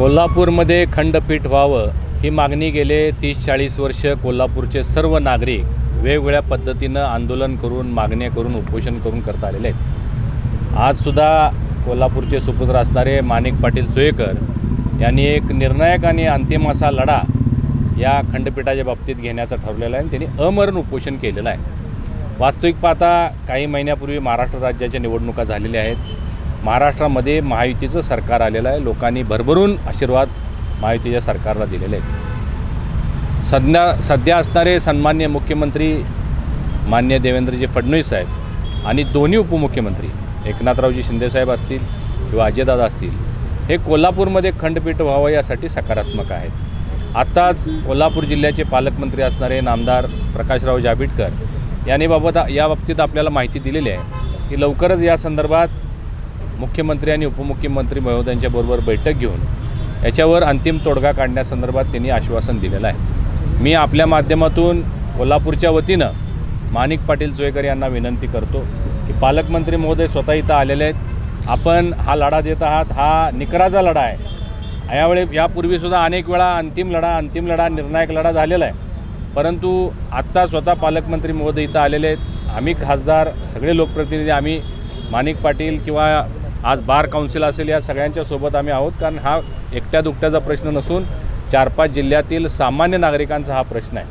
कोल्हापूरमध्ये खंडपीठ व्हावं ही मागणी गेले तीस चाळीस वर्ष कोल्हापूरचे सर्व नागरिक वेगवेगळ्या पद्धतीनं आंदोलन करून मागण्या करून उपोषण करून करत आलेले आहेत. आजसुद्धा कोल्हापूरचे सुपुत्र असणारे माणिक पाटील चोयेकर यांनी एक निर्णायक आणि अंतिम असा लढा या खंडपीठाच्या बाबतीत घेण्याचा ठरलेला आहे आणि त्यांनी अमरण उपोषण केलेलं आहे. वास्तविक पाहता काही महिन्यापूर्वी महाराष्ट्र राज्याच्या निवडणुका झालेल्या आहेत. महाराष्ट्रामध्ये महायुतीचं सरकार आलेलं आहे. लोकांनी भरभरून आशीर्वाद महायुतीच्या सरकारला दिलेले आहेत. सध्या सध्या असणारे सन्मान्य मुख्यमंत्री मान्य देवेंद्रजी फडणवीस साहेब आणि दोन्ही उपमुख्यमंत्री एकनाथरावजी शिंदेसाहेब असतील किंवा अजयदादा असतील हे कोल्हापूरमध्ये खंडपीठ व्हावं यासाठी सकारात्मक आहेत. आत्ताच कोल्हापूर जिल्ह्याचे पालकमंत्री असणारे नामदार प्रकाशराव जाबिटकर यांनी बाबत या बाबतीत आपल्याला माहिती दिलेली आहे की लवकरच या संदर्भात मुख्यमंत्री आणि उपमुख्यमंत्री महोदयांच्याबरोबर बैठक घेऊन याच्यावर अंतिम तोडगा काढण्यासंदर्भात त्यांनी आश्वासन दिलेलं आहे. मी आपल्या माध्यमातून कोल्हापूरच्या वतीनं माणिक पाटील चोयकर यांना विनंती करतो की पालकमंत्री महोदय स्वतः इथं आलेले आहेत. आपण हा लढा देत आहात हा निकराचा लढा आहे. यावेळी यापूर्वीसुद्धा अनेक वेळा अंतिम लढा अंतिम लढा निर्णायक लढा झालेला आहे. परंतु आत्ता स्वतः पालकमंत्री महोदय इथं आलेले आहेत. आम्ही खासदार सगळे लोकप्रतिनिधी आम्ही माणिक पाटील किंवा आज बार काउन्सिल असेल या सगळ्यांच्या सोबत आम्ही आहोत कारण हा एकट्या दुकट्याचा प्रश्न नसून चार पाच जिल्ह्यातील सामान्य नागरिकांचा हा प्रश्न आहे.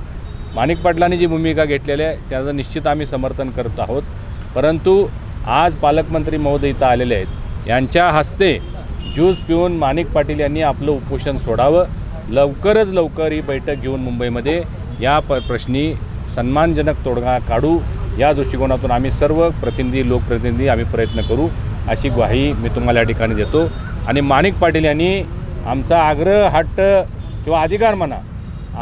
माणिक पाटलांनी जी भूमिका घेतलेली आहे त्याचं निश्चित आम्ही समर्थन करत आहोत. परंतु आज पालकमंत्री महोदय इथं आलेले आहेत. यांच्या हस्ते ज्यूस पिऊन माणिक पाटील यांनी आपलं उपोषण सोडावं. लवकरच लवकर ही बैठक घेऊन मुंबईमध्ये या प प्रश्नी सन्मानजनक तोडगा काढू. या दृष्टिकोनातून आम्ही सर्व प्रतिनिधी लोकप्रतिनिधी आम्ही प्रयत्न करू. अशी ग्वाही मी तुम्हाला या ठिकाणी देतो. आणि माणिक पाटील यांनी आमचा आग्रह हट्ट किंवा अधिकार म्हणा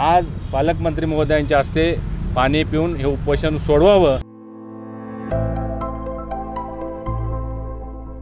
आज पालकमंत्री महोदयांच्या हस्ते पाणी पिऊन हे उपोषण सोडवावं.